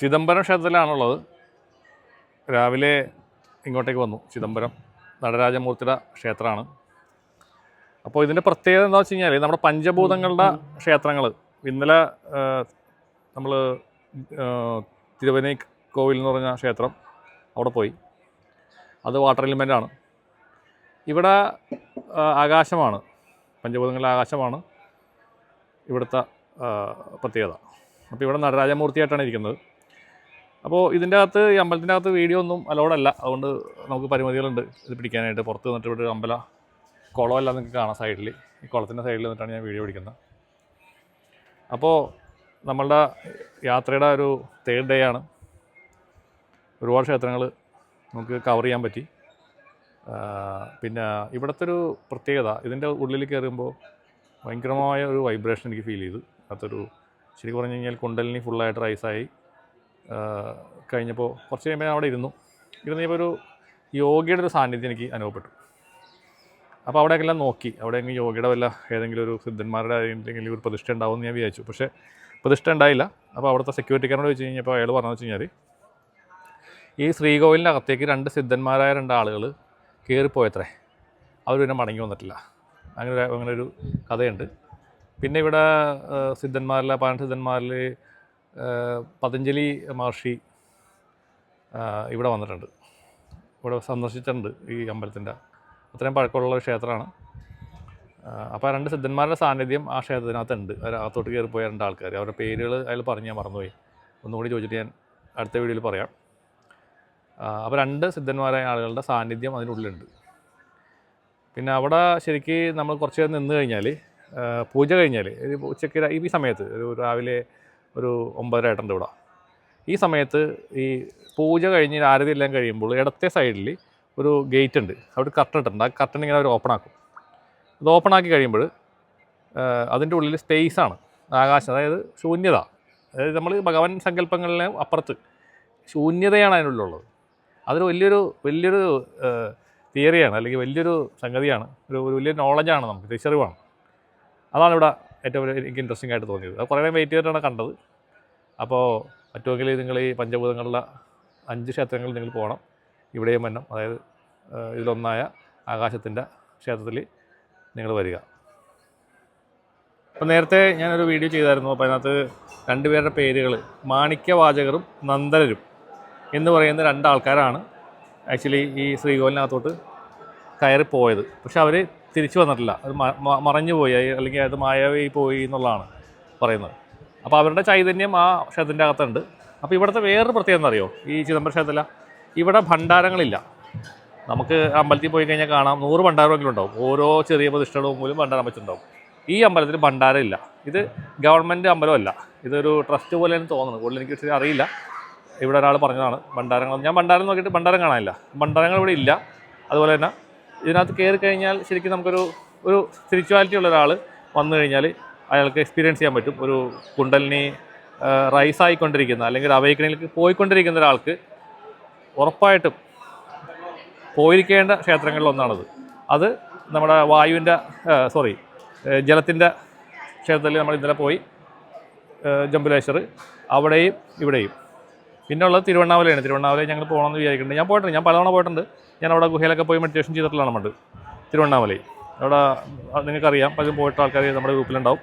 ചിദംബരം ക്ഷേത്രത്തിലാണുള്ളത്. രാവിലെ ഇങ്ങോട്ടേക്ക് വന്നു. ചിദംബരം നടരാജമൂർത്തിയുടെ ക്ഷേത്രമാണ്. അപ്പോൾ ഇതിന്റെ പ്രത്യേകത എന്താ വെച്ച് കഴിഞ്ഞാൽ നമ്മുടെ പഞ്ചഭൂതങ്ങളുടെ ക്ഷേത്രങ്ങൾ ഇന്നലെ നമ്മൾ തിരുവനൈ കോവിൽ എന്ന് പറഞ്ഞ ക്ഷേത്രം അവിടെ പോയി. അത് വാട്ടർ എലിമെന്റാണ്. ഇവിടെ ആകാശമാണ്. പഞ്ചഭൂതങ്ങളിലെ ആകാശമാണ് ഇവിടുത്തെ പ്രത്യേകത. അപ്പോൾ ഇവിടെ നടരാജമൂർത്തിയായിട്ടാണ് ഇരിക്കുന്നത്. അപ്പോൾ ഇതിന്റെ അകത്ത് ഈ അമ്പലത്തിന്റെ അകത്ത് വീഡിയോ ഒന്നും അലോഡല്ല അതുകൊണ്ട് നമുക്ക് പരിമിതികളുണ്ട്. ഇത് പിടിക്കാനായിട്ട് പുറത്ത് നിന്നിട്ട് ഇവിടെ ഒരു അമ്പല കുളമല്ല നിങ്ങൾക്ക് കാണാം സൈഡിൽ ഈ കുളത്തിന്റെ സൈഡിൽ നിന്നിട്ടാണ് ഞാൻ വീഡിയോ പിടിക്കുന്നത്. അപ്പോൾ നമ്മളുടെ യാത്രയുടെ ഒരു തേർഡ് ഡേ ആണ്. ഒരുപാട് ക്ഷേത്രങ്ങൾ നമുക്ക് കവർ ചെയ്യാൻ പറ്റി. പിന്നെ ഇവിടുത്തെ ഒരു പ്രത്യേകത ഇതിന്റെ ഉള്ളിൽ കയറുമ്പോൾ ഭയങ്കരമായ ഒരു വൈബ്രേഷൻ എനിക്ക് ഫീൽ ചെയ്തു. അതൊരു ശരിക്കും പറഞ്ഞു കഴിഞ്ഞാൽ കുണ്ടലിനി ഫുള്ളായിട്ട് റൈസായി കഴിഞ്ഞപ്പോൾ കുറച്ച് കഴിയുമ്പോൾ ഞാൻ അവിടെ ഇരുന്നു. ഇരുന്ന് ഒരു യോഗയുടെ ഒരു സാന്നിധ്യം എനിക്ക് അനുഭവപ്പെട്ടു. അപ്പോൾ അവിടെയെല്ലാം നോക്കി. അവിടെ എങ്കിലും യോഗയുടെ വല്ല ഏതെങ്കിലും ഒരു സിദ്ധന്മാരുടെ എന്തെങ്കിലും ഒരു പ്രതിഷ്ഠ ഉണ്ടാവും എന്ന് ഞാൻ വിചാരിച്ചു. പക്ഷേ പ്രതിഷ്ഠ ഉണ്ടായില്ല. അപ്പോൾ അവിടുത്തെ സെക്യൂരിറ്റിക്കാരോട് വെച്ച് കഴിഞ്ഞപ്പോൾ അയാൾ പറഞ്ഞു വെച്ച് കഴിഞ്ഞാൽ ഈ ശ്രീകോവിലിന്റെ അകത്തേക്ക് രണ്ട് സിദ്ധന്മാരായ രണ്ട് ആളുകൾ കയറിപ്പോയത്രേ അവർ പിന്നെ മടങ്ങി വന്നിട്ടില്ല. അങ്ങനെ അങ്ങനെ ഒരു കഥയുണ്ട്. പിന്നെ ഇവിടെ സിദ്ധന്മാരിലെ പതിനെട്ട് സിദ്ധന്മാരിൽ പതഞ്ജലി മഹർഷി ഇവിടെ വന്നിട്ടുണ്ട്. ഇവിടെ സന്ദർശിച്ചിട്ടുണ്ട് ഈ അമ്പലത്തിന്റെ. അത്രയും പഴക്കമുള്ള ഒരു ക്ഷേത്രമാണ് അപ്പോൾ രണ്ട് സിദ്ധന്മാരുടെ സാന്നിധ്യം ആ ക്ഷേത്രത്തിനകത്തുണ്ട്. അകത്തോട്ട് കയറിപ്പോയ പോയ രണ്ട് ആൾക്കാർ. അവരുടെ പേരുകൾ അതിൽ പറഞ്ഞ് ഞാൻ മറന്നുപോയി. ഒന്നുകൂടി ചോദിച്ചിട്ട് ഞാൻ അടുത്ത വീഡിയോയിൽ പറയാം. അപ്പോൾ രണ്ട് സിദ്ധന്മാരായ ആളുകളുടെ സാന്നിധ്യം അതിനുള്ളിലുണ്ട്. പിന്നെ അവിടെ ശരിക്ക് നമ്മൾ കുറച്ച് നേരം നിന്ന് കഴിഞ്ഞാൽ പൂജ കഴിഞ്ഞാൽ ഉച്ചയ്ക്ക് ഈ സമയത്ത് ഒരു രാവിലെ ഒരു ഒമ്പതര ഏട്ടന്റെ ഇവിടെ. ഈ സമയത്ത് ഈ പൂജ കഴിഞ്ഞ് ആരതി എല്ലാം കഴിയുമ്പോൾ ഇടത്തെ സൈഡിൽ ഒരു ഗേറ്റ് ഉണ്ട്. അവിടെ കർട്ടൺ ഇട്ടിട്ടുണ്ട് ആ കർട്ടൺ ഇങ്ങനെ അവർ ഓപ്പൺ ആക്കും. അത് ഓപ്പൺ ആക്കി കഴിയുമ്പോൾ അതിന്റെ ഉള്ളിൽ സ്പേസ് ആണ്. ആകാശം അതായത് ശൂന്യത. അതായത് നമ്മൾ ഭഗവാൻ സങ്കല്പങ്ങളിലെ അപ്പുറത്ത് ശൂന്യതയാണ് അതിനുള്ളിലുള്ളത് അതൊരു വലിയൊരു വലിയൊരു തിയറിയാണ് അല്ലെങ്കിൽ വലിയൊരു സംഗതിയാണ്. ഒരു വലിയൊരു വലിയ നോളജാണ് നമുക്ക്. തിരിച്ചറിവാണ് അതാണ് ഇവിടെ ഏറ്റവും എനിക്ക് ഇൻട്രസ്റ്റിംഗ് ആയിട്ട് തോന്നിയത്. അത് കുറേ വെയിറ്റ് ചെയ്തിട്ടാണ് കണ്ടത്. അപ്പോൾ പറ്റുമെങ്കിൽ നിങ്ങൾ ഈ പഞ്ചഭൂതങ്ങളിലെ അഞ്ച് ക്ഷേത്രങ്ങളിൽ നിങ്ങൾ പോകണം. ഇവിടെയും വന്നം അതായത് ഇതിലൊന്നായ ആകാശത്തിന്റെ ക്ഷേത്രത്തിൽ നിങ്ങൾ വരിക. അപ്പോൾ നേരത്തെ ഞാനൊരു വീഡിയോ ചെയ്തായിരുന്നു. അപ്പോൾ അതിനകത്ത് രണ്ടുപേരുടെ പേരുകൾ മാണിക്യവാചകരും നന്ദനരും എന്ന് പറയുന്ന രണ്ടാൾക്കാരാണ് ആക്ച്വലി ഈ ശ്രീകോലിനകത്തോട്ട് കയറിപ്പോയത്. പോയത് പക്ഷെ അവർ തിരിച്ചു വന്നിട്ടില്ല. അത് മറഞ്ഞു പോയി അല്ലെങ്കിൽ അത് മായാവി പോയി എന്നുള്ളതാണ് പറയുന്നത്. അപ്പോൾ അവരുടെ ചൈതന്യം ആ ക്ഷേത്രത്തിന്റെ അകത്തുണ്ട്. അപ്പോൾ ഇവിടുത്തെ വേറൊരു പ്രത്യേകത എന്നറിയോ ഈ ചിദംബരം ക്ഷേത്രത്തില ഇവിടെ ഭണ്ഡാരങ്ങളില്ല. നമുക്ക് അമ്പലത്തിൽ പോയി കഴിഞ്ഞാൽ കാണാം. നൂറ് ഭണ്ഡാരമെങ്കിലും ഉണ്ടാവും. ഓരോ ചെറിയ പ്രതിഷ്ഠകളും പോലും ഭണ്ഡാരം വെച്ചിട്ടുണ്ടാവും. ഈ അമ്പലത്തിൽ ഭണ്ഡാരം ഇല്ല ഇത് ഗവൺമെന്റ് അമ്പലമല്ല. ഇതൊരു ട്രസ്റ്റ് പോലെയാണ് തോന്നുന്നത്. കൂടുതൽ എനിക്ക് അറിയില്ല. ഇവിടെ ഒരാൾ പറഞ്ഞതാണ് ഭണ്ഡാരങ്ങൾ. ഞാൻ ഭണ്ഡാരം നോക്കിയിട്ട് ഭണ്ഡാരം കാണാനില്ല. ഭണ്ഡാരങ്ങൾ ഇവിടെ ഇല്ല. അതുപോലെ തന്നെ ഇതിനകത്ത് കയറി കഴിഞ്ഞാൽ ശരിക്കും നമുക്കൊരു ഒരു സ്പിരിച്വാലിറ്റി ഉള്ള ഒരാൾ വന്നു കഴിഞ്ഞാൽ അയാൾക്ക് എക്സ്പീരിയൻസ് ചെയ്യാൻ പറ്റും. ഒരു കുണ്ടലിനി റൈസ് ആയിക്കൊണ്ടിരിക്കുന്ന അല്ലെങ്കിൽ അവൈക്കണിലേക്ക് പോയിക്കൊണ്ടിരിക്കുന്ന ഒരാൾക്ക് ഉറപ്പായിട്ടും പോയിരിക്കേണ്ട ക്ഷേത്രങ്ങളിൽ ഒന്നാണത്. അത് നമ്മുടെ വായുവിന്റെ സോറി ജലത്തിന്റെ ക്ഷേത്രത്തിൽ നമ്മൾ ഇന്നലെ പോയി ജംബുലേശ്വർ അവിടെയും ഇവിടെയും പിന്നെ തിരുവണ്ണാമലയാണ്. തിരുവണ്ണാമലയിൽ ഞങ്ങൾ പോകണമെന്ന് വിചാരിക്കുന്നുണ്ട് ഞാൻ പോയിട്ടുണ്ട്. ഞാൻ പലതവണ പോയിട്ടുണ്ട്. ഞാൻ അവിടെ ഗുഹയിലൊക്കെ പോയി മെഡിറ്റേഷൻ ചെയ്തിട്ടുള്ളതാണ് പണ്ട് തിരുവണ്ണാമലയിൽ. അവിടെ നിങ്ങൾക്കറിയാം. പലരും പോയിട്ട് ആൾക്കാർ നമ്മുടെ ഗ്രൂപ്പിലുണ്ടാവും.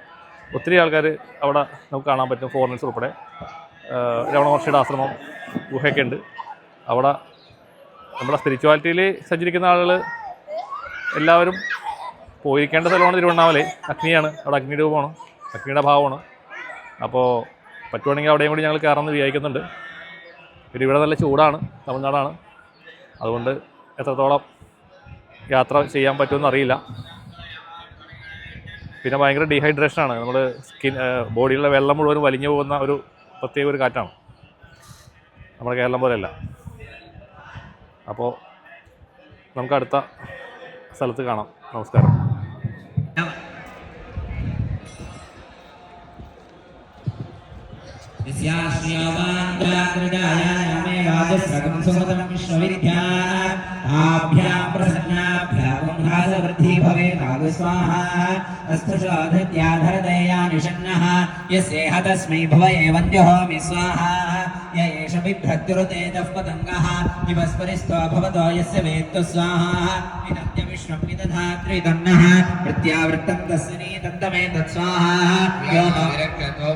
ഒത്തിരി ആൾക്കാർ അവിടെ നമുക്ക് കാണാൻ പറ്റും ഫോറിനേഴ്സ് ഉൾപ്പെടെ. ഏഹ് രമണ മഹർഷിയുടെ ആശ്രമം ഗുഹയൊക്കെ ഉണ്ട്. അവിടെ നമ്മുടെ സ്പിരിച്വാലിറ്റിയിൽ സഞ്ചരിക്കുന്ന ആളുകൾ എല്ലാവരും പോയിരിക്കേണ്ട സ്ഥലമാണ് തിരുവണ്ണാമലൈ അഗ്നിയാണ്. അവിടെ അഗ്നി രൂപമാണ് അഗ്നിയുടെ ഭാവമാണ്. അപ്പോൾ പറ്റുവാണെങ്കിൽ അവിടെയും കൂടി ഞങ്ങൾ കയറാമെന്ന് വിചാരിക്കുന്നുണ്ട്. പിന്നെ ഇവിടെ നല്ല ചൂടാണ് തമിഴ്നാടാണ്. അതുകൊണ്ട് എത്രത്തോളം യാത്ര ചെയ്യാൻ പറ്റുമെന്ന് അറിയില്ല. പിന്നെ ഭയങ്കര ഡീഹൈഡ്രേഷനാണ് നമ്മൾ സ്കിൻ ബോഡിയിലുള്ള വെള്ളം മുഴുവൻ വലിഞ്ഞു പോകുന്ന ഒരു പ്രത്യേക ഒരു കാറ്റാണ്. നമ്മുടെ കേരളം പോലെയല്ല. അപ്പോൾ നമുക്ക് അടുത്ത സ്ഥലത്ത് കാണാം. നമസ്കാരം. स्वाहा अस्तु सुमतं विश्वविद्या ताभ्यां प्रसन्नाभ्यावम्भासवृद्धिः निषन्नः यस्येह तस्मै भव एवन्त्योऽहमि स्वाहा येष एष बिभ्रद्रुतेजः पतङ्गः यस्य वेत्तु स्वाहा। विनद्य विष्णुमिदधात्रिदन्नः प्रत्यावृत्तं तस्य नीतन्तमेतत् स्वाहा। यो विरक्तो